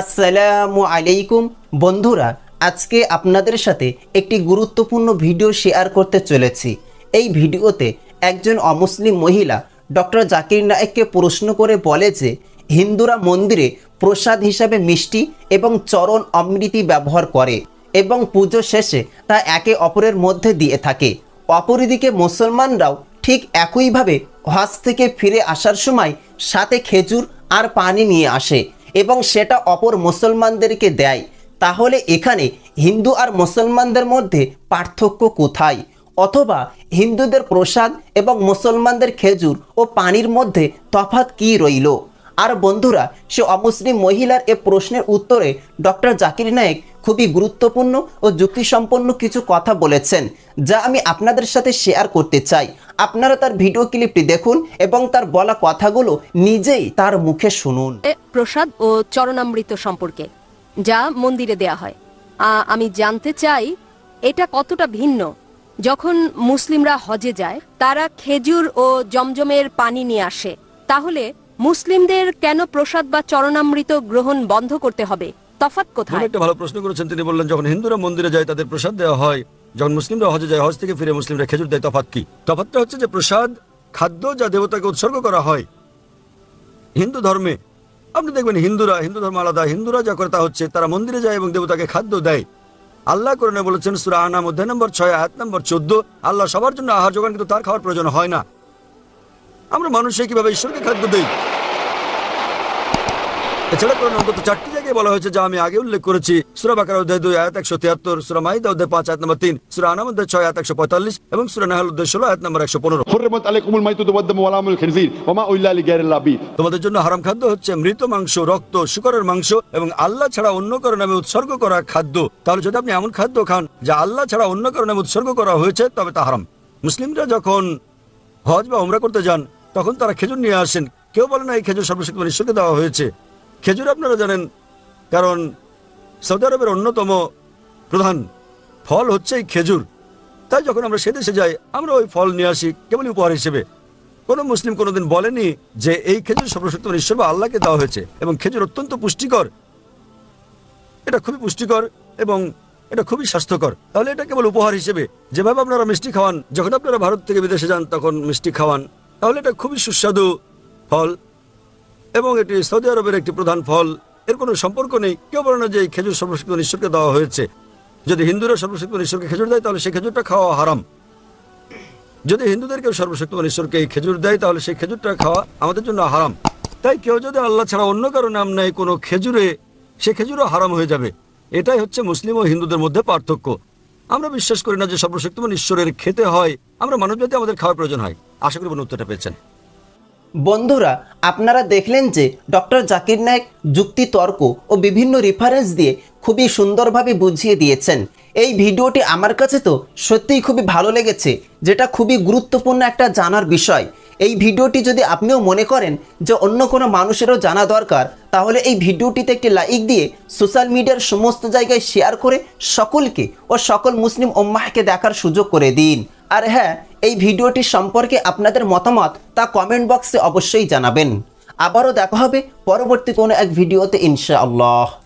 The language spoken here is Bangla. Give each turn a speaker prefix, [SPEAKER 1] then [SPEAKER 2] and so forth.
[SPEAKER 1] আসসালামু আলাইকুম। বন্ধুরা, আজকে আপনাদের সাথে একটি গুরুত্বপূর্ণ ভিডিও শেয়ার করতে চলেছি। এই ভিডিওতে একজন অমুসলিম মহিলা ডক্টর জাকির নায়েককে প্রশ্ন করে বলে যে, হিন্দুরা মন্দিরে প্রসাদ হিসাবে মিষ্টি এবং চরণ অমৃতি ব্যবহার করে এবং পুজো শেষে তা একে অপরের মধ্যে দিয়ে থাকে। অপরদিকে মুসলমানরাও ঠিক একইভাবে হজ থেকে ফিরে আসার সময় সাথে খেজুর আর পানি নিয়ে আসে। এবং সেটা অপর মুসলমানদেরকে দেয়। তাহলে এখানে হিন্দু আর মুসলমানদের মধ্যে পার্থক্য কোথায়? অথবা হিন্দুদের প্রসাদ এবং মুসলমানদের খেজুর ও পানির মধ্যে তফাৎ কি রইল? আর বন্ধুরা, সে অমুসলিম মহিলার এ প্রশ্নের উত্তরে ডক্টর জাকির নায়েক খুবই গুরুত্বপূর্ণ ও যুক্তিসম্পন্ন কিছু কথা বলেছেন, যা আমি আপনাদের সাথে শেয়ার করতে চাই। আপনারা তার ভিডিও ক্লিপটি দেখুন এবং তার বলা কথাগুলো নিজেই তার মুখে শুনুন।
[SPEAKER 2] প্রসাদ ও চরণামৃত সম্পর্কে, যা মন্দিরে দেয়া হয়। আমি জানতে চাই, এটা কতটা ভিন্ন? যখন মুসলিমরা হজে যায়, তারা খেজুর ও জমজমের পানি নিয়ে আসে, তাহলে মুসলিমদের কেন প্রসাদ বা চরণামৃত গ্রহণ বন্ধ করতে হবে?
[SPEAKER 3] উনি
[SPEAKER 2] কোথায়?
[SPEAKER 3] একটা ভালো প্রশ্ন করেছেন তিনি, বললেন, যখন হিন্দুরা মন্দিরে যায়, তাদের প্রসাদ দেওয়া হয়, যখন মুসলিমরা হজে যায়, হজ থেকে ফিরে মুসলিমরা খেজুর দেয়, তফাৎ কি? তফাৎটা হচ্ছে যে প্রসাদ, খাদ্য যা দেবতাকে উৎসর্গ করা হয়, হিন্দু ধর্মে। আপনি দেখবেন হিন্দুরা, হিন্দু ধর্ম আলাদা, হিন্দুরা যা করে তা হচ্ছে, তারা মন্দিরে যায় এবং দেবতাকে খাদ্য দেয়। আল্লাহ কোরআনে বলেছেন, সুরা আনাম অধ্যায় নম্বর ছয়, আয়াত নম্বর চোদ্দ, আল্লাহ সবার জন্য আহার যোগান, কিন্তু তার খাওয়ার প্রয়োজন হয় না। আমরা মানুষে কীভাবে ঈশ্বরকে খাদ্য দেই? এছাড়া অন্তত চারটি জায়গায় বলা হয়েছে যা আমি আগে উল্লেখ করেছি। অধ্যায় দুই আয়াত একশো তিয়াত্তর সুরা অধ্যায় পাঁচ আয়াত নম্বর তিন সুরা আনাম অধ্যায় ছয় আয়াত একশো পঁয়তাল্লিশ এবং সুরা নাহাল অধ্যায় ষোলো আয়াত নম্বর একশো পনেরো। তোমাদের জন্য হারাম খাদ্য হচ্ছে মৃত মাংস রক্ত শুকরের মাংস এবং আল্লাহ ছাড়া অন্য কারও নামে উৎসর্গ করা খাদ্য। তাহলে যদি আপনি এমন খাদ্য খান যা আল্লাহ ছাড়া অন্য কারও নামে উৎসর্গ করা হয়েছে তবে তা হারাম। মুসলিমরা যখন হজ বা উমরা করতে যান তখন তারা খেজুর নিয়ে আসেন। কেউ বলে না, এই খেজুর সর্বশক্তি ঈশ্বরকে দেওয়া হয়েছে। খেজুর আপনারা জানেন, কারণ সৌদি আরবের অন্যতম প্রধান ফল হচ্ছে এই খেজুর। তাই যখন আমরা সে দেশে যাই, আমরা ওই ফল নিয়ে আসি কেবলই উপহার হিসেবে। কোনো মুসলিম কোনোদিন বলেনি যে এই খেজুর সর্বশক্তি ঈশ্বর বা আল্লাহকে দেওয়া হয়েছে এবং খেজুর অত্যন্ত পুষ্টিকর। এটা খুবই পুষ্টিকর এবং এটা খুবই স্বাস্থ্যকর। তাহলে এটা কেবল উপহার হিসেবে। যেভাবে আপনারা মিষ্টি খাওয়ান, যখন আপনারা ভারত থেকে বিদেশে যান, তখন মিষ্টি খাওয়ান। তাহলে এটা খুবই সুস্বাদু ফল। এবং এটি সৌদি আরবের একটি প্রধান ফল। এর কোনো সম্পর্ক নেই। কেউ বলে না যে এই খেজুর সর্বশক্তি ঈশ্বরকে দেওয়া হয়েছে। যদি হিন্দুরা সর্বশক্তি ঈশ্বরকে খেজুর দেয়, তাহলে সেই খেজুরটা খাওয়া হারাম। যদি হিন্দুদেরকে সর্বশক্তিমান ঈশ্বরকে এই খেজুর দেয়, তাহলে সেই খেজুরটা খাওয়া আমাদের জন্য হারাম। তাই কেউ যদি আল্লাহ ছাড়া অন্য কারও নাম নেয় কোনো খেজুরে, সে খেজুরও হারাম হয়ে যাবে। এটাই হচ্ছে মুসলিম ও হিন্দুদের মধ্যে পার্থক্য। আমরা বিশ্বাস করি না যে সর্বশক্তিমান ঈশ্বরের খেতে হয়। আমরা মানবজাতি আমাদের খাওয়ার প্রয়োজন হয়। আশা করি উত্তরটা পেয়েছেন।
[SPEAKER 1] বন্ধুরা, আপনারা দেখলেন যে ডক্টর জাকির নায়েক যুক্তি তর্ক ও বিভিন্ন রেফারেন্স দিয়ে খুবই সুন্দরভাবে বুঝিয়ে দিয়েছেন। এই ভিডিওটি আমার কাছে তো সত্যিই খুবই ভালো লেগেছে, যেটা খুবই গুরুত্বপূর্ণ একটা জানার বিষয়। এই ভিডিওটি যদি আপনিও মনে করেন যে অন্য কোনো মানুষেরও জানা দরকার, তাহলে এই ভিডিওটিতে একটি লাইক দিয়ে সোশ্যাল মিডিয়ার সমস্ত জায়গায় শেয়ার করে সকলকে ও সকল মুসলিম ওম্মাহকে দেখার সুযোগ করে দিন। আর হ্যাঁ এই ভিডিওটি সম্পর্কে আপনাদের মতামত তা কমেন্ট বক্সে অবশ্যই জানাবেন। আবারও দেখা হবে পরবর্তী কোনো এক ভিডিওতে, ইনশাআল্লাহ।